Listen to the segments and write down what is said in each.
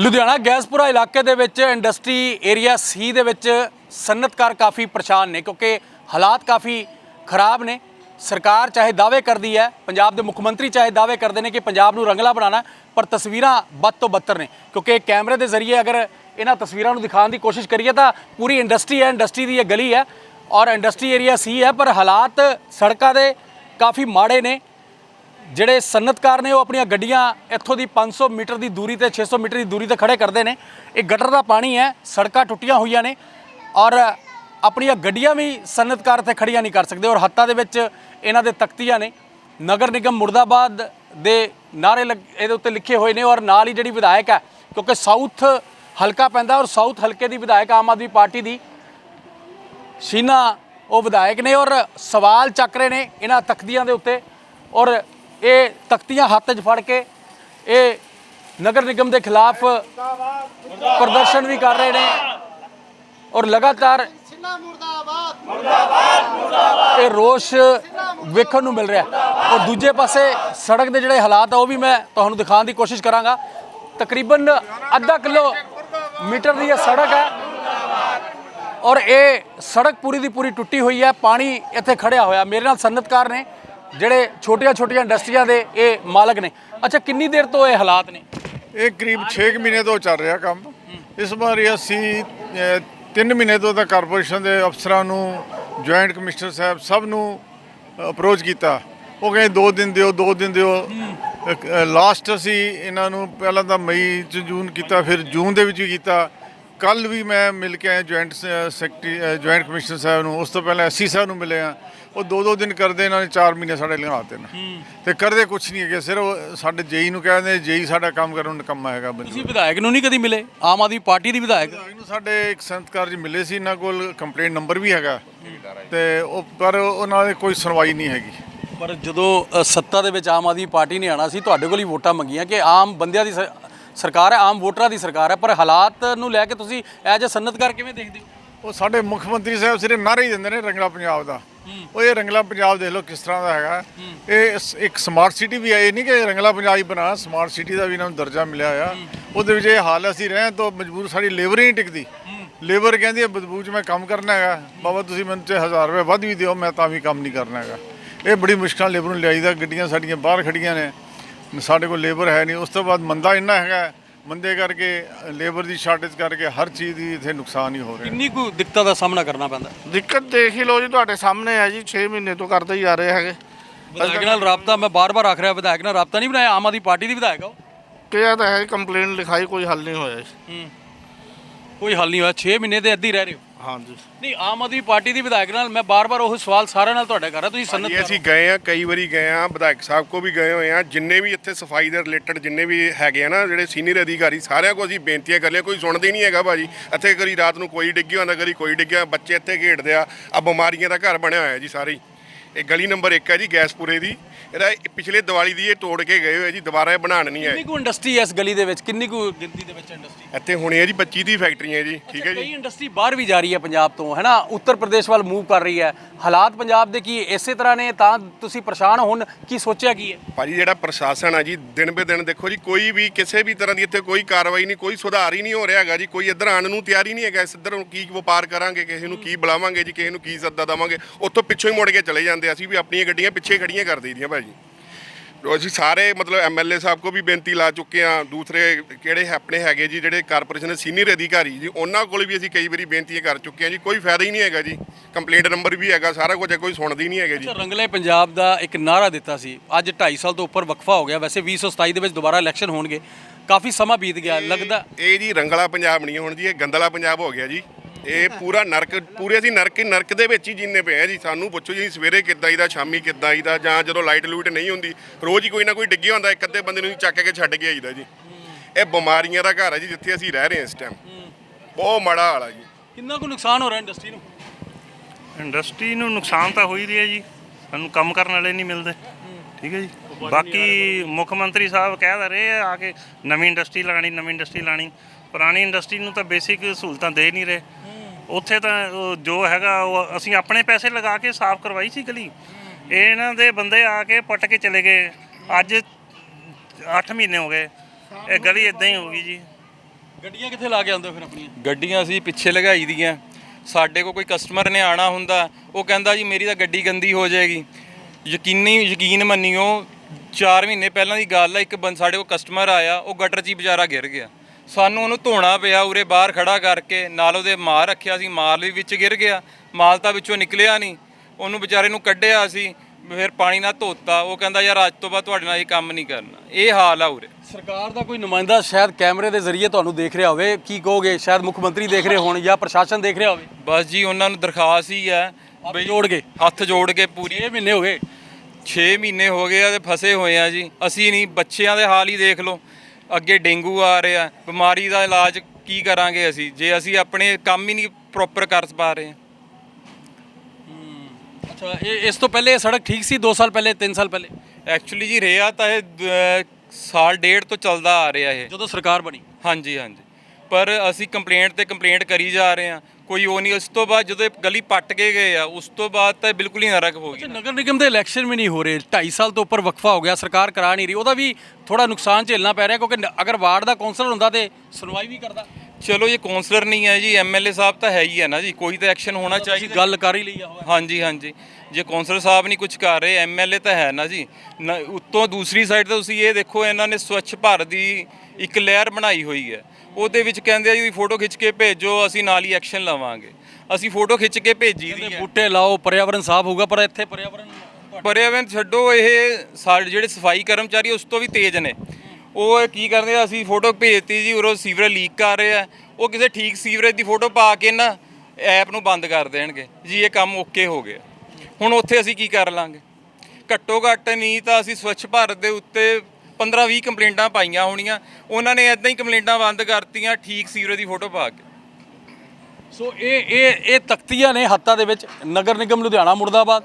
ਲੁਧਿਆਣਾ ਗੈਸਪੁਰਾ ਇਲਾਕੇ ਦੇ ਵਿੱਚ ਇੰਡਸਟਰੀ ਏਰੀਆ ਸੀ ਦੇ ਵਿੱਚ ਸਨਅਤਕਾਰ ਕਾਫੀ ਪਰੇਸ਼ਾਨ ਨੇ ਕਿਉਂਕਿ ਹਾਲਾਤ ਕਾਫੀ ਖਰਾਬ ਨੇ। ਸਰਕਾਰ ਚਾਹੇ ਦਾਅਵੇ ਕਰਦੀ ਹੈ, ਪੰਜਾਬ ਦੇ ਮੁੱਖ ਮੰਤਰੀ ਚਾਹੇ ਦਾਅਵੇ ਕਰਦੇ ਨੇ ਕਿ ਪੰਜਾਬ ਨੂੰ ਰੰਗਲਾ ਬਣਾਉਣਾ, ਪਰ ਤਸਵੀਰਾਂ ਬਦ ਤੋਂ ਬੱਤਰ ਨੇ ਕਿਉਂਕਿ ਕੈਮਰੇ ਦੇ ਜ਼ਰੀਏ ਅਗਰ ਇਹਨਾਂ ਤਸਵੀਰਾਂ ਨੂੰ ਦਿਖਾਉਣ ਦੀ ਕੋਸ਼ਿਸ਼ ਕਰੀਏ ਤਾਂ ਪੂਰੀ ਇੰਡਸਟਰੀ ਹੈ, ਇੰਡਸਟਰੀ ਦੀ ਇਹ ਗਲੀ ਹੈ ਔਰ ਇੰਡਸਟਰੀ ਏਰੀਆ ਸੀ ਹੈ, ਪਰ ਹਾਲਾਤ ਸੜਕਾਂ ਦੇ ਕਾਫੀ ਮਾੜੇ ਨੇ। ਜਿਹੜੇ ਸਨਅਤਕਾਰ ਨੇ ਉਹ ਆਪਣੀਆਂ ਗੱਡੀਆਂ ਇੱਥੋਂ ਦੀ 500 ਮੀਟਰ ਦੀ ਦੂਰੀ ਤੇ 600 ਮੀਟਰ ਦੀ ਦੂਰੀ ਤੇ ਖੜੇ ਕਰਦੇ ਨੇ। ਇਹ ਗਟਰ ਦਾ ਪਾਣੀ ਹੈ, ਸੜਕਾਂ ਟੁੱਟੀਆਂ ਹੋਈਆਂ ਨੇ ਔਰ ਆਪਣੀਆਂ ਗੱਡੀਆਂ ਵੀ ਸਨਅਤਕਾਰ ਤੇ ਖੜੀਆਂ ਨਹੀਂ ਕਰ ਸਕਦੇ ਔਰ ਹੱਥਾਂ ਦੇ ਵਿੱਚ ਇਹਨਾਂ ਦੇ ਤਖਤੀਆਂ ਨੇ। ਨਗਰ ਨਿਗਮ ਮੁਰਦਾਬਾਦ ਦੇ ਨਾਰੇ ਲੱਗ- ਇਹਦੇ ਉੱਤੇ ਲਿਖੇ ਹੋਏ ਨੇ ਔਰ ਨਾਲ ਹੀ ਜਿਹੜੀ ਵਿਧਾਇਕ ਹੈ, ਕਿਉਂਕਿ ਸਾਊਥ ਹਲਕਾ ਪੈਂਦਾ ਔਰ ਸਾਊਥ ਹਲਕੇ ਦੀ ਵਿਧਾਇਕ ਆਮ ਆਦਮੀ ਪਾਰਟੀ ਦੀ ਸ਼ੀਨਾ ਉਹ ਵਿਧਾਇਕ ਨੇ ਔਰ ਸਵਾਲ ਚੱਕ ਰਹੇ ਨੇ ਇਹਨਾਂ ਤਖਤੀਆਂ ਦੇ ਉੱਤੇ ਔਰ ਇਹ ਤਖਤੀਆਂ ਹੱਥ 'ਚ ਫੜ ਕੇ ਇਹ ਨਗਰ ਨਿਗਮ ਦੇ ਖਿਲਾਫ ਪ੍ਰਦਰਸ਼ਨ ਵੀ ਕਰ ਰਹੇ ਨੇ ਔਰ ਲਗਾਤਾਰ ਇਹ ਰੋਸ਼ ਵੇਖਣ ਨੂੰ ਮਿਲ ਰਿਹਾ ਔਰ ਦੂਜੇ ਪਾਸੇ ਸੜਕ ਦੇ ਜਿਹੜੇ ਹਾਲਾਤ ਆ, ਉਹ ਵੀ ਮੈਂ ਤੁਹਾਨੂੰ ਦਿਖਾਉਣ ਦੀ ਕੋਸ਼ਿਸ਼ ਕਰਾਂਗਾ। ਤਕਰੀਬਨ ਅੱਧਾ ਕਿਲੋ ਮੀਟਰ ਦੀ ਇਹ ਸੜਕ ਹੈ ਔਰ ਇਹ ਸੜਕ ਪੂਰੀ ਦੀ ਪੂਰੀ ਟੁੱਟੀ ਹੋਈ ਹੈ। ਪਾਣੀ ਇੱਥੇ ਖੜਿਆ ਹੋਇਆ। ਮੇਰੇ ਨਾਲ ਸਨਅਤਕਾਰ ਨੇ। ਜਿਹੜੇ ਛੋਟੀਆਂ-ਛੋਟੀਆਂ ਇੰਡਸਟਰੀਆਂ ਦੇ ਇਹ ਮਾਲਕ ਨੇ। ਅੱਛਾ, ਕਿੰਨੀ ਦੇਰ ਤੋਂ ਇਹ ਹਾਲਾਤ ਨੇ? ਇਹ ਕਰੀਬ 6 ਮਹੀਨੇ ਤੋਂ ਚੱਲ ਰਿਹਾ ਕੰਮ। ਇਸ ਵਾਰੀ ਅਸੀਂ 3 ਮਹੀਨੇ ਤੋਂ ਤਾਂ ਕਾਰਪੋਰੇਸ਼ਨ ਦੇ ਅਫਸਰਾਂ ਨੂੰ, ਜੁਆਇੰਟ ਕਮਿਸ਼ਨਰ ਸਾਹਿਬ ਸਭ ਨੂੰ ਅਪਰੋਚ ਕੀਤਾ। ਉਹ ਕਹਿੰਦੇ 2 ਦਿਨ ਦਿਓ 2 ਦਿਨ ਦਿਓ। ਲਾਸਟ ਅਸੀਂ ਇਹਨਾਂ ਨੂੰ ਪਹਿਲਾਂ ਤਾਂ ਮਈ ਚ ਜੂਨ ਕੀਤਾ, ਫਿਰ ਜੂਨ ਦੇ ਵਿੱਚ ਵੀ ਕੀਤਾ। ਕੱਲ ਵੀ ਮੈਂ ਮਿਲ ਕੇ ਆਇਆ ਜੁਆਇੰਟ ਸੈਕਟਰੀ ਜੁਆਇੰਟ ਕਮਿਸ਼ਨਰ ਸਾਹਿਬ ਨੂੰ। ਉਸ ਤੋਂ ਪਹਿਲਾਂ ਐਸਸੀ ਸਾਹਿਬ ਨੂੰ ਮਿਲੇ ਆ ਉਹ ਦੋ ਦੋ ਦਿਨ ਕਰਦੇ ਇਹਨਾਂ ਨੇ 4 ਮਹੀਨੇ ਸਾਡੇ ਲਗਾਤੇ ਨੇ ਤੇ ਕਰਦੇ ਕੁਝ ਨਹੀਂ ਹੈਗੇ ਸਿਰਫ ਸਾਡੇ ਜੇਈ ਨੂੰ ਕਹਿੰਦੇ ਜੇਈ ਸਾਡਾ ਕੰਮ ਕਰਨ ਨੂੰ ਨਿਕੰਮਾ ਹੈਗਾ ਬੰਦੇ ਤੁਸੀਂ ਵਿਧਾਇਕ ਨੂੰ ਨਹੀਂ ਕਦੀ ਮਿਲੇ? ਆਮ ਆਦਮੀ ਪਾਰਟੀ ਦੀ ਵਿਧਾਇਕ? ਇਹਨੂੰ ਸਾਡੇ ਇੱਕ ਸੰਤਕਾਰ ਜੀ ਮਿਲੇ ਸੀ ਇਹਨਾਂ ਕੋਲ ਕੰਪਲੇਂਟ ਨੰਬਰ ਵੀ ਹੈਗਾ। ਤੇ ਉਹ ਪਰ ਉਹਨਾਂ ਦੀ ਕੋਈ ਸੁਣਵਾਈ ਨਹੀਂ ਹੈਗੀ। ਪਰ ਜਦੋਂ ਅ, ਸੱਤਾ ਦੇ ਵਿੱਚ ਆਮ ਆਦਮੀ ਪਾਰਟੀ ਨੇ ਆਣਾ ਸੀ ਤੁਹਾਡੇ ਕੋਲ ਹੀ ਵੋਟਾਂ ਮੰਗੀਆਂ ਕਿ ਆਮ ਬੰਦਿਆਂ ਦੀ ਸ- ਸਰਕਾਰ ਹੈ ਆਮ ਵੋਟਰਾਂ ਦੀ ਸਰਕਾਰ ਹੈ ਪਰ ਹਾਲਾਤ ਨੂੰ ਲੈ ਕੇ ਤੁਸੀਂ ਐਜ ਅ ਸਨਅਤਕਾਰ ਕਿਵੇਂ ਦੇਖਦੇ ਹੋ? ਉਹ ਸਾਡੇ ਮੁੱਖ ਮੰਤਰੀ ਸਾਹਿਬ ਸਿਰੇ ਨਾਰੇ ਹੀ ਦਿੰਦੇ ਨੇ ਰੰਗਲਾ ਪੰਜਾਬ ਦਾ। ਉਹ ਇਹ ਰੰਗਲਾ ਪੰਜਾਬ ਦੇਖ ਲਓ ਕਿਸ ਤਰ੍ਹਾਂ ਦਾ ਹੈਗਾ। ਇਹ ਸ- ਇੱਕ ਸਮਾਰਟ ਸਿਟੀ ਵੀ ਆਈ ਨਹੀਂ ਕਿ ਰੰਗਲਾ ਪੰਜਾਬ ਹੀ ਬਣਾ ਸਮਾਰਟ ਸਿਟੀ ਦਾ ਵੀ ਇਹਨਾਂ ਨੂੰ ਦਰਜਾ ਮਿਲਿਆ ਆ ਉਹਦੇ ਵਿੱਚ ਇਹ ਹਾਲ ਅਸੀਂ ਰਹੇ ਤਾਂ ਮਜਬੂਰ, ਸਾਡੀ ਲੇਬਰ ਹੀ ਨਹੀਂ ਟਿਕਦੀ। ਲੇਬਰ ਕਹਿੰਦੀ ਹੈ, ਬਦਬੂ 'ਚ ਮੈਂ ਕੰਮ ਕਰਨਾ ਹੈਗਾ। ਬਾਬਾ, ਤੁਸੀਂ ਮੈਨੂੰ ਤੇ 1000 ਰੁਪਏ ਵੱਧ ਵੀ ਦਿਓ, ਮੈਂ ਤਾਂ ਵੀ ਕੰਮ ਨਹੀਂ ਕਰਨਾ ਹੈਗਾ। ਇਹ ਬੜੀ ਮੁਸ਼ਕਲ ਲੇਬਰ ਨੂੰ ਲਿਆਈਦਾ, ਗੱਡੀਆਂ ਸਾਡੀਆਂ ਬਾਹਰ ਖੜੀਆਂ ਨੇ। ਸਾਡੇ ਕੋਲ ਲੇਬਰ ਹੈ ਨਹੀਂ। ਉਸ ਤੋਂ ਬਾਅਦ ਮੰਦਾ ਇੰਨਾ ਹੈਗਾ ਮੰਦੇ ਕਰਕੇ ਲੇਬਰ ਦੀ ਸ਼ਾਰਟੇਜ ਕਰਕੇ ਹਰ ਚੀਜ਼ ਦੀ ਇੱਥੇ ਨੁਕਸਾਨ ਹੀ ਹੋ ਰਿਹਾ। ਕਿੰਨੀ ਕੁ ਦਿੱਕਤਾਂ ਦਾ ਸਾਹਮਣਾ ਕਰਨਾ ਪੈਂਦਾ? ਦਿੱਕਤ ਦੇਖ ਹੀ ਲਓ ਜੀ ਤੁਹਾਡੇ ਸਾਹਮਣੇ ਹੈ ਜੀ 6 ਮਹੀਨੇ ਤੋਂ ਕਰਦੇ ਹੀ ਆ ਰਹੇ ਹੈਗੇ। ਵਿਧਾਇਕ ਨਾਲ ਰਾਬਤਾ ਮੈਂ ਬਾਰ-ਬਾਰ ਆਖ ਰਿਹਾ ਵਿਧਾਇਕ ਨਾਲ ਰਾਬਤਾ ਨਹੀਂ ਬਣਾਇਆ ਆਮ ਆਦਮੀ ਪਾਰਟੀ ਦੀ ਵਿਧਾਇਕ ਆ ਉਹ? ਕਿਹਾ ਤਾਂ ਹੈ ਕੰਪਲੇਂਟ ਲਿਖਾਈ ਕੋਈ ਹੱਲ ਨਹੀਂ ਹੋਇਆ ਜੀ। ਕੋਈ ਹੱਲ ਨਹੀਂ ਹੋਇਆ 6 ਮਹੀਨੇ ਦੇ ਅੱਧੀ ਰਹਿ ਰਹੇ ਹੋ? ਹਾਂਜੀ। ਨਹੀਂ ਆਮ ਆਦਮੀ ਪਾਰਟੀ ਦੀ ਵਿਧਾਇਕ ਨਾਲ ਮੈਂ ਬਾਰ-ਬਾਰ ਉਹ ਸਵਾਲ ਸਾਰਿਆਂ ਨਾਲ ਤੁਹਾਡਾ ਕਰ ਰਿਹਾ ਤੁਸੀਂ ਸਨਅਤ ਜੀ ਅਸੀਂ ਗਏ ਆ ਕਈ ਵਾਰੀ ਗਏ ਆ ਵਿਧਾਇਕ ਸਾਹਿਬ ਕੋ ਵੀ ਗਏ ਹੋਏ ਆ ਜਿੰਨੇ ਵੀ ਇੱਥੇ ਸਫ਼ਾਈ ਦੇ ਰਿਲੇਟਡ ਜਿੰਨੇ ਵੀ ਹੈਗੇ ਆ ਨਾ ਜਿਹੜੇ ਸੀਨੀਅਰ ਅਧਿਕਾਰੀ ਸਾਰਿਆਂ ਕੋ ਅਸੀਂ ਬੇਨਤੀਆਂ ਕਰ ਲਿਆ ਕੋਈ ਸੁਣਦੇ ਨਹੀਂ ਹੈਗਾ ਭਾਜੀ। ਇੱਥੇ ਕਰੀ ਰਾਤ ਨੂੰ ਕੋਈ ਡਿੱਗਿਆ ਹੁੰਦਾ ਕਰੀ ਕੋਈ ਡਿੱਗਿਆ ਬੱਚੇ ਇੱਥੇ ਖੇਡਦੇ ਆ ਆ ਬਿਮਾਰੀਆਂ ਦਾ ਘਰ ਬਣਿਆ ਹੋਇਆ ਜੀ ਸਾਰੇ ਹੀ। ਇਹ ਗਲੀ ਨੰਬਰ 1 ਹੈ ਜੀ ਗੈਸਪੁਰੇ ਦੀ। ਇਹਦਾ ਇਹ ਪਿਛਲੇ ਦੀਵਾਲੀ ਦੀ ਇਹ ਤੋੜ ਕੇ ਗਏ ਹੋਏ ਜੀ ਦੁਬਾਰਾ ਇਹ ਬਣਾਉਣ ਨਹੀਂ ਕਿੰਨੀ ਆਏ ਕੁ ਇੰਡਸਟਰੀ ਹੈ ਇਸ ਗਲੀ ਦੇ ਵਿੱਚ? ਕਿੰਨੀ ਕੁ ਗਿਣਤੀ ਦੇ ਵਿੱਚ ਇੰਡਸਟਰੀ ਇੱਥੇ ਹੁਣੇ ਆ ਜੀ 25 ਦੀ ਫੈਕਟਰੀਆਂ ਜੀ ਠੀਕ ਹੈ ਕਈ ਜੀ ਇੰਡਸਟਰੀ ਬਾਹਰ ਵੀ ਜਾ ਰਹੀ ਹੈ ਪੰਜਾਬ ਤੋਂ ਹੈ ਨਾ? ਉੱਤਰ ਪ੍ਰਦੇਸ਼ ਵੱਲ ਮੂਵ ਕਰ ਰਹੀ ਹੈ। ਹਾਲਾਤ ਪੰਜਾਬ ਦੇ ਕੀ ਇਸੇ ਤਰ੍ਹਾਂ ਨੇ? ਤਾਂ ਤੁਸੀਂ ਪਰੇਸ਼ਾਨ ਹੁਣ ਕੀ ਸੋਚਿਆ ਕੀ ਹੈ? ਭਾਜੀ ਜਿਹੜਾ ਪ੍ਰਸ਼ਾਸਨ ਆ ਜੀ ਦਿਨ ਬੇ ਦਿਨ ਦੇਖੋ ਜੀ ਕੋਈ ਵੀ ਕਿਸੇ ਵੀ ਤਰ੍ਹਾਂ ਦੀ ਇੱਥੇ ਕੋਈ ਕਾਰਵਾਈ ਨਹੀਂ ਕੋਈ ਸੁਧਾਰ ਹੀ ਨਹੀਂ ਹੋ ਰਿਹਾ ਹੈਗਾ ਜੀ ਕੋਈ ਇੱਧਰ ਆਉਣ ਨੂੰ ਤਿਆਰ ਹੀ ਨਹੀਂ ਹੈਗਾ ਇਸ ਇੱਧਰ ਨੂੰ ਕੀ ਵਪਾਰ ਕਰਾਂਗੇ ਕਿਸੇ ਨੂੰ ਕੀ ਬੁਲਾਵਾਂਗੇ ਜੀ ਕਿਸੇ ਨੂੰ ਕੀ ਸੱਦਾ ਦੇਵਾਂਗੇ ਉੱਥੋਂ ਪਿੱਛੋਂ ਹੀ ਮੁੜ ਕੇ ਚਲੇ ਜਾਂਦੇ ਅਸੀਂ ਵੀ ਆਪਣੀਆਂ ਗੱਡੀਆਂ ਪਿੱਛੇ ਖੜੀਆਂ ਕਰ ਦਈਦੀਆਂ ਭਾਜੀ ਅਸੀਂ ਸਾਰੇ ਮਤਲਬ ਐਮਐਲਏ ਸਾਹਿਬ ਕੋ ਵੀ ਬੇਨਤੀ ਲਾ ਚੁੱਕੇ ਆ ਦੂਸਰੇ ਕਿਹੜੇ ਆਪਣੇ ਹੈਗੇ ਜੀ ਜਿਹੜੇ ਕਾਰਪੋਰੇਸ਼ਨ ਦੇ ਸੀਨੀਅਰ ਅਧਿਕਾਰੀ ਜੀ ਉਹਨਾਂ ਕੋਲ ਵੀ ਅਸੀਂ ਕਈ ਵਾਰੀ ਬੇਨਤੀਆਂ ਕਰ ਚੁੱਕੇ ਆ ਜੀ। ਕੋਈ ਫਾਇਦਾ ਹੀ ਨਹੀਂ ਹੈਗਾ ਜੀ। ਕੰਪਲੇਂਟ ਨੰਬਰ ਵੀ ਹੈਗਾ ਸਾਰਾ ਕੁਝ ਹੈ ਕੋਈ ਸੁਣਦੀ ਨਹੀਂ ਹੈਗੇ ਜੀ। ਰੰਗਲੇ ਪੰਜਾਬ ਦਾ ਇੱਕ ਨਾਰਾ ਦਿੱਤਾ ਸੀ। ਅੱਜ 2.5 ਸਾਲ ਤੋਂ ਉੱਪਰ ਵਕਫਾ ਹੋ ਗਿਆ। ਵੈਸੇ 2027 ਦੇ ਵਿੱਚ ਦੁਬਾਰਾ ਇਲੈਕਸ਼ਨ ਹੋਣਗੇ। ਕਾਫੀ ਸਮਾਂ ਬੀਤ ਗਿਆ ਲੱਗਦਾ ਇਹ ਜੀ ਰੰਗਲਾ ਪੰਜਾਬ ਨਹੀਂ ਹੁਣ ਜੀ ਇਹ ਗੰਦਲਾ ਪੰਜਾਬ ਹੋ ਗਿਆ ਜੀ। ਇਹ ਪੂਰਾ ਨਰਕ ਪੂਰੇ ਅਸੀਂ ਨਰਕ ਨਰਕ ਦੇ ਵਿੱਚ ਹੀ ਜੀਨੇ ਪਏ ਆ ਜੀ। ਸਾਨੂੰ ਪੁੱਛੋ ਜੀ ਸਵੇਰੇ ਕਿੱਦਾਂ ਆਈਦਾ ਸ਼ਾਮੀ ਕਿੱਦਾਂ ਆਈਦਾ ਜਾਂ ਜਦੋਂ ਲਾਈਟ ਲੂਟ ਨਹੀਂ ਹੁੰਦੀ ਰੋਜ਼ ਹੀ ਕੋਈ ਨਾ ਕੋਈ ਡਿੱਗਿਆ ਹੁੰਦਾ ਇੱਕ ਅੱਧੇ ਬੰਦੇ ਨੂੰ ਚੱਕ ਕੇ ਛੱਡ ਕੇ ਆਈਦਾ ਜੀ। ਇਹ ਬਿਮਾਰੀਆਂ ਦਾ ਘਰ ਹੈ ਜੀ ਜਿੱਥੇ ਅਸੀਂ ਰਹਿ ਰਹੇ ਹਾਂ ਇਸ ਟਾਈਮ ਬਹੁਤ ਮਾੜਾ ਹਾਲ ਆ ਜੀ। ਕਿੰਨਾ ਕੁ ਨੁਕਸਾਨ ਹੋ ਰਿਹਾ ਇੰਡਸਟਰੀ ਨੂੰ? ਇੰਡਸਟਰੀ ਨੂੰ ਨੁਕਸਾਨ ਤਾਂ ਹੋ ਹੀ ਰਿਹਾ ਜੀ। ਸਾਨੂੰ ਕੰਮ ਕਰਨ ਵਾਲੇ ਨਹੀਂ ਮਿਲਦੇ। ਠੀਕ ਹੈ ਜੀ। ਬਾਕੀ ਮੁੱਖ ਮੰਤਰੀ ਸਾਹਿਬ ਕਹਿ ਤਾਂ ਰਹੇ ਆ ਆ ਕੇ ਨਵੀਂ ਇੰਡਸਟਰੀ ਲਾਣੀ ਨਵੀਂ ਇੰਡਸਟਰੀ ਲਾਣੀ। ਪੁਰਾਣੀ ਇੰਡਸਟਰੀ ਨੂੰ ਤਾਂ ਬੇਸਿਕ ਸਹੂਲਤਾਂ ਦੇ ਨਹੀਂ ਰਹੇ। ਉੱਥੇ ਤਾਂ ਉਹ ਜੋ ਹੈਗਾ ਉਹ ਅਸੀਂ ਆਪਣੇ ਪੈਸੇ ਲਗਾ ਕੇ ਸਾਫ਼ ਕਰਵਾਈ ਸੀ ਗਲੀ। ਇਹਨਾਂ ਦੇ ਬੰਦੇ ਆ ਕੇ ਪੱਟ ਕੇ ਚਲੇ ਗਏ। ਅੱਜ 8 ਮਹੀਨੇ ਹੋ ਗਏ। ਇਹ ਗਲੀ ਇਦਾਂ ਹੀ ਹੋ ਗਈ ਜੀ। ਗੱਡੀਆਂ ਕਿੱਥੇ ਲਾ ਕੇ ਆਉਂਦੇ ਹੋ ਫਿਰ ਆਪਣੀਆਂ? ਗੱਡੀਆਂ ਅਸੀਂ ਪਿੱਛੇ ਲਗਾਈ ਦੀਆਂ। ਸਾਡੇ ਕੋਲ ਕੋਈ ਕਸਟਮਰ ਨੇ ਆਣਾ ਹੁੰਦਾ ਉਹ ਕਹਿੰਦਾ ਜੀ ਮੇਰੀ ਤਾਂ ਗੱਡੀ ਗੰਦੀ ਹੋ ਜਾਏਗੀ। ਯਕੀਨੀ ਯਕੀਨ ਮੰਨਿਓ 4 ਮਹੀਨੇ ਪਹਿਲਾਂ ਦੀ ਗੱਲ ਹੈ ਇੱਕ ਬੰਦ ਸਾਡੇ ਕੋਲ ਕਸਟਮਰ ਆਇਆ ਉਹ ਗਟਰ 'ਚ ਹੀ ਵਿਚਾਰਾ ਗਿਰ ਗਿਆ। ਸਾਨੂੰ ਉਹਨੂੰ ਧੋਣਾ ਪਿਆ ਉਰੇ ਬਾਹਰ ਖੜਾ ਕਰਕੇ ਨਾਲ ਉਹਦੇ ਮਾਲ ਰੱਖਿਆ ਸੀ ਮਾਲ ਵੀ ਵਿੱਚ ਗਿਰ ਗਿਆ ਮਾਲ ਤਾਂ ਵਿੱਚੋਂ ਨਿਕਲਿਆ ਨਹੀਂ। ਉਹਨੂੰ ਵਿਚਾਰੇ ਨੂੰ ਕੱਢਿਆ ਸੀ ਫਿਰ ਪਾਣੀ ਨਾਲ ਧੋਤਾ ਉਹ ਕਹਿੰਦਾ ਯਾਰ ਅੱਜ ਤੋਂ ਬਾਅਦ ਤੁਹਾਡੇ ਨਾਲ ਇਹ ਕੰਮ ਨਹੀਂ ਕਰਨਾ। ਇਹ ਹਾਲ ਆ ਉਰੇ। ਸਰਕਾਰ ਦਾ ਕੋਈ ਨੁਮਾਇੰਦਾ ਸ਼ਾਇਦ ਕੈਮਰੇ ਦੇ ਜ਼ਰੀਏ ਤੁਹਾਨੂੰ ਦੇਖ ਰਿਹਾ ਹੋਵੇ ਕੀ ਕਹੋਗੇ? ਸ਼ਾਇਦ ਮੁੱਖ ਮੰਤਰੀ ਦੇਖ ਰਹੇ ਹੋਣ ਜਾਂ ਪ੍ਰਸ਼ਾਸਨ ਦੇਖ ਰਿਹਾ ਹੋਵੇ? ਬਸ ਜੀ ਉਹਨਾਂ ਨੂੰ ਦਰਖਾਸਤ ਹੀ ਹੈ ਹੱਥ ਜੋੜ ਕੇ। ਹੱਥ ਜੋੜ ਕੇ ਪੂਰੀ। 6 ਮਹੀਨੇ ਹੋ ਗਏ। 6 ਮਹੀਨੇ ਹੋ ਗਏ ਆ ਤੇ ਫਸੇ ਹੋਏ ਆ ਜੀ। ਅਸੀਂ ਨਹੀਂ ਬੱਚਿਆਂ ਦੇ ਹਾਲ ਹੀ ਦੇਖ ਲਓ। ਅੱਗੇ ਡੇਂਗੂ ਆ ਰਿਹਾ ਬਿਮਾਰੀ ਦਾ ਇਲਾਜ ਕੀ ਕਰਾਂਗੇ ਅਸੀਂ? ਜੇ ਅਸੀਂ ਆਪਣੇ ਕੰਮ ਹੀ ਨਹੀਂ ਪ੍ਰੋਪਰ ਕਰ ਪਾ ਰਹੇ। ਹਾਂ। ਅੱਛਾ ਇਹ ਇਸ ਤੋਂ ਪਹਿਲੇ ਇਹ ਸੜਕ ਠੀਕ ਸੀ 2 ਸਾਲ ਪਹਿਲੇ 3 ਸਾਲ ਪਹਿਲੇ? ਐਕਚੁਅਲੀ ਜੀ ਰਿਹਾ ਤਾਂ ਇਹ ਸਾਲ ਡੇਢ ਤੋਂ ਚੱਲਦਾ ਆ ਰਿਹਾ ਇਹ। ਜਦੋਂ ਸਰਕਾਰ ਬਣੀ? ਹਾਂਜੀ ਹਾਂਜੀ। ਪਰ ਅਸੀਂ ਕੰਪਲੇਂਟ ਤੇ ਕੰਪਲੇਂਟ ਕਰੀ ਜਾ ਰਹੇ ਹਾਂ। ਕੋਈ ਉਹ ਨਹੀਂ ਉਸ ਤੋਂ ਬਾਅਦ ਜਦੋਂ ਇਹ ਗਲੀ ਪੱਟ ਕੇ ਗਏ ਆ ਉਸ ਤੋਂ ਬਾਅਦ ਤਾਂ ਇਹ ਬਿਲਕੁਲ ਹੀ ਨਰਕ ਹੋ ਗਈ। ਨਗਰ ਨਿਗਮ ਦੇ ਇਲੈਕਸ਼ਨ ਵੀ ਨਹੀਂ ਹੋ ਰਹੇ 2.5 ਸਾਲ ਤੋਂ ਉੱਪਰ ਵਕਫਾ ਹੋ ਗਿਆ ਸਰਕਾਰ ਕਰਾ ਨਹੀਂ ਰਹੀ ਉਹਦਾ ਵੀ ਥੋੜਾ ਨੁਕਸਾਨ ਝੇਲਣਾ ਪੈ ਰਿਹਾ ਕਿਉਂਕਿ ਨ- ਅਗਰ ਵਾਰਡ ਦਾ ਕੌਂਸਲਰ ਹੁੰਦਾ ਤੇ ਸੁਣਵਾਈ ਵੀ ਕਰਦਾ। ਚਲੋ ਇਹ ਕਾਉਂਸਲਰ ਨਹੀਂ ਹੈ ਜੀ ਐਮਐਲਏ ਸਾਹਿਬ ਤਾਂ ਹੈ ਹੀ ਹੈ ਨਾ ਜੀ ਕੋਈ ਤਾਂ ਐਕਸ਼ਨ ਹੋਣਾ ਅਸੀਂ ਚਾਹੀਦਾ। ਗੱਲ ਕਰ ਹੀ ਲਈ ਆ। ਹੋਇਆ ਹਾਂਜੀ ਹਾਂਜੀ। ਜੇ ਕੌਂਸਲਰ ਸਾਹਿਬ ਨਹੀਂ ਕੁਝ ਕਰ ਰਹੇ ਐਮਐਲਏ ਤਾਂ ਹੈ ਨਾ ਜੀ। ਨਾ- ਉੱਤੋਂ ਦੂਸਰੀ ਸਾਈਡ ਤੇ ਤੁਸੀਂ ਇਹ ਦੇਖੋ ਇਹਨਾਂ ਨੇ ਸਵੱਛ ਭਾਰਤ ਦੀ ਇੱਕ ਲਹਿਰ ਬਣਾਈ ਹੋਈ ਹੈ। ਉਹਦੇ ਵਿੱਚ ਕਹਿੰਦੇ ਆ ਜੀ ਫੋਟੋ ਖਿੱਚ ਕੇ ਭੇਜੋ ਅਸੀਂ ਨਾਲ ਹੀ ਐਕਸ਼ਨ ਲਵਾਂਗੇ। ਅਸੀਂ ਫੋਟੋ ਖਿੱਚ ਕੇ ਭੇਜੀ ਦੀ ਹੈ। ਬੂਟੇ ਲਾਓ ਪਰਿਆਵਰਨ ਸਾਫ਼ ਹੋਊਗਾ ਪਰ ਇੱਥੇ ਪਰਿਆਵਰਨ ਪਰਿਆਵਰਨ ਛੱਡੋ ਇਹ ਸਾਡੇ ਜਿਹੜੇ ਸਫ਼ਾਈ ਕਰਮਚਾਰੀ ਉਸ ਤੋਂ ਵੀ ਤੇਜ਼ ਨੇ। ਉਹ ਕੀ ਕਰਦੇ ਆ ਅਸੀਂ ਫੋਟੋ ਭੇਜਤੀ ਜੀ ਉਰੋਂ ਸੀਵਰੇਜ ਲੀਕ ਕਰ ਰਿਹਾ। ਉਹ ਕਿਸੇ ਠੀਕ ਸੀਵਰੇਜ ਦੀ ਫੋਟੋ ਪਾ ਕੇ ਨਾ ਐਪ ਨੂੰ ਬੰਦ ਕਰ ਦੇਣਗੇ। ਜੀ ਇਹ ਕੰਮ ਓਕੇ ਹੋ ਗਿਆ। ਹੁਣ ਉੱਥੇ ਅਸੀਂ ਕੀ ਕਰ ਲਾਂਗੇ? ਘੱਟੋ ਘੱਟ ਨਹੀਂ ਤਾਂ ਅਸੀਂ ਸਵੱਛ ਭਾਰਤ ਦੇ ਉੱਤੇ 15-20 ਕੰਪਲੇਂਟਾਂ ਪਾਈਆਂ ਹੋਣੀਆਂ, ਉਹਨਾਂ ਨੇ ਐਦਾਂ ਹੀ ਕੰਪਲੇਂਟਾਂ ਬੰਦ ਕਰਤੀਆਂ, ਠੀਕ ਸੀਵਰੇਜ ਦੀ ਫੋਟੋ ਪਾ ਕੇ। ਸੋ ਇਹ ਇਹ ਇਹ ਤਖਤੀਆਂ ਨੇ ਹੱਥਾਂ ਦੇ ਵਿੱਚ, ਨਗਰ ਨਿਗਮ ਲੁਧਿਆਣਾ ਮੁਰਦਾਬਾਦ,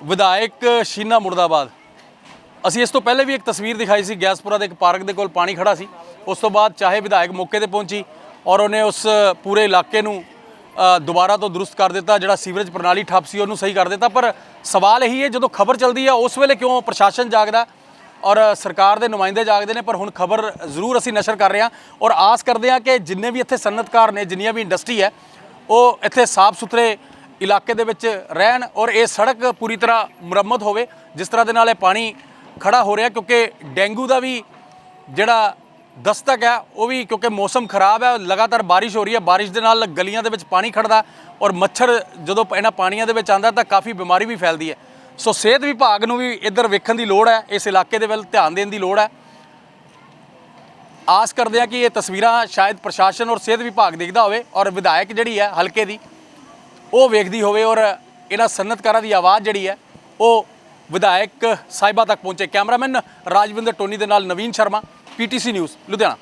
ਵਿਧਾਇਕ ਸ਼ੀਨਾ ਮੁਰਦਾਬਾਦ। ਅਸੀਂ ਇਸ ਤੋਂ ਪਹਿਲੇ ਵੀ ਇੱਕ ਤਸਵੀਰ ਦਿਖਾਈ ਸੀ ਗਿਆਸਪੁਰਾ ਦੇ ਇੱਕ ਪਾਰਕ ਦੇ ਕੋਲ ਪਾਣੀ ਖੜਾ ਸੀ। ਉਸ ਤੋਂ ਬਾਅਦ ਚਾਹੇ ਵਿਧਾਇਕ ਮੌਕੇ ਤੇ ਪਹੁੰਚੀ ਔਰ ਉਹਨੇ ਉਸ ਪੂਰੇ ਇਲਾਕੇ ਨੂੰ ਦੁਬਾਰਾ ਤੋਂ ਦਰੁਸਤ ਕਰ ਦਿੱਤਾ, ਜਿਹੜਾ ਸੀਵਰੇਜ ਪ੍ਰਣਾਲੀ ਠੱਪ ਸੀ, ਉਹਨੂੰ ਸਹੀ ਕਰ ਦਿੱਤਾ। ਪਰ ਸਵਾਲ ਇਹੀ ਹੈ, ਜਦੋਂ ਖਬਰ ਚੱਲਦੀ ਹੈ ਉਸ ਵੇਲੇ ਕਿਉਂ ਪ੍ਰਸ਼ਾਸਨ ਜਾਗਦਾ? ਔਰ ਸਰਕਾਰ ਦੇ ਨੁਮਾਇੰਦੇ ਜਾਗਦੇ ਨੇ, ਪਰ ਹੁਣ ਖਬਰ ਜ਼ਰੂਰ ਅਸੀਂ ਨਸ਼ਰ ਕਰ ਰਹੇ ਹਾਂ ਔਰ ਆਸ ਕਰਦੇ ਹਾਂ ਕਿ ਜਿੰਨੇ ਵੀ ਇੱਥੇ ਸਨਅਤਕਾਰ ਨੇ, ਜਿੰਨੀਆਂ ਵੀ ਇੰਡਸਟਰੀ ਹੈ, ਉਹ ਇੱਥੇ ਸਾਫ਼ ਸੁਥਰੇ ਇਲਾਕੇ ਦੇ ਵਿੱਚ ਰਹਿਣ ਔਰ ਇਹ ਸੜਕ ਪੂਰੀ ਤਰ੍ਹਾਂ ਮੁਰੰਮਤ ਹੋਵੇ, ਜਿਸ ਤਰ੍ਹਾਂ ਦੇ ਨਾਲ ਇਹ ਪਾਣੀ ਖੜਾ ਹੋ ਰਿਹਾ, ਕਿਉਂਕਿ ਡੇਂਗੂ ਦਾ ਵੀ ਜਿਹੜਾ ਦਸਤਕ ਹੈ, ਉਹ ਵੀ ਕਿਉਂਕਿ ਮੌਸਮ ਖਰਾਬ ਹੈ, ਲਗਾਤਾਰ ਬਾਰਿਸ਼ ਹੋ ਰਹੀ ਹੈ, ਬਾਰਿਸ਼ ਦੇ ਨਾਲ ਗਲੀਆਂ ਦੇ ਵਿੱਚ ਪਾਣੀ ਖੜਦਾ ਔਰ ਮੱਛਰ ਜਦੋਂ ਇਹਨਾਂ ਪਾਣੀਆਂ ਦੇ ਵਿੱਚ ਆਂਦਾ ਤਾਂ ਕਾਫੀ ਬਿਮਾਰੀ ਵੀ ਫੈਲਦੀ ਹੈ। ਸੋ ਸਿਹਤ ਵਿਭਾਗ ਨੂੰ ਵੀ ਇੱਧਰ ਵੇਖਣ ਦੀ ਲੋੜ ਹੈ, ਇਸ ਇਲਾਕੇ ਦੇ ਵੱਲ ਧਿਆਨ ਦੇਣ ਦੀ ਲੋੜ ਹੈ। ਆਸ ਕਰਦੇ ਹਾਂ ਕਿ ਇਹ ਤਸਵੀਰਾਂ ਸ਼ਾਇਦ ਪ੍ਰਸ਼ਾਸਨ ਔਰ ਸਿਹਤ ਵਿਭਾਗ ਦੇਖਦਾ ਹੋਵੇ ਔਰ ਵਿਧਾਇਕ ਜਿਹੜੀ ਹੈ, ਹਲਕੇ ਦੀ, ਉਹ ਵੇਖਦੀ ਹੋਵੇ ਔਰ ਇਹਨਾਂ ਸਨਅਤਕਾਰਾਂ ਦੀ ਆਵਾਜ਼ ਜਿਹੜੀ ਹੈ, ਉਹ ਵਿਧਾਇਕ ਸਾਹਿਬਾ ਤੱਕ ਪਹੁੰਚੇ। ਕੈਮਰਾਮੈਨ ਰਾਜਵਿੰਦਰ ਟੋਨੀ ਦੇ ਨਾਲ ਨਵੀਨ ਸ਼ਰਮਾ, ਪੀਟੀਸੀ ਨਿਊਜ਼, ਲੁਧਿਆਣਾ।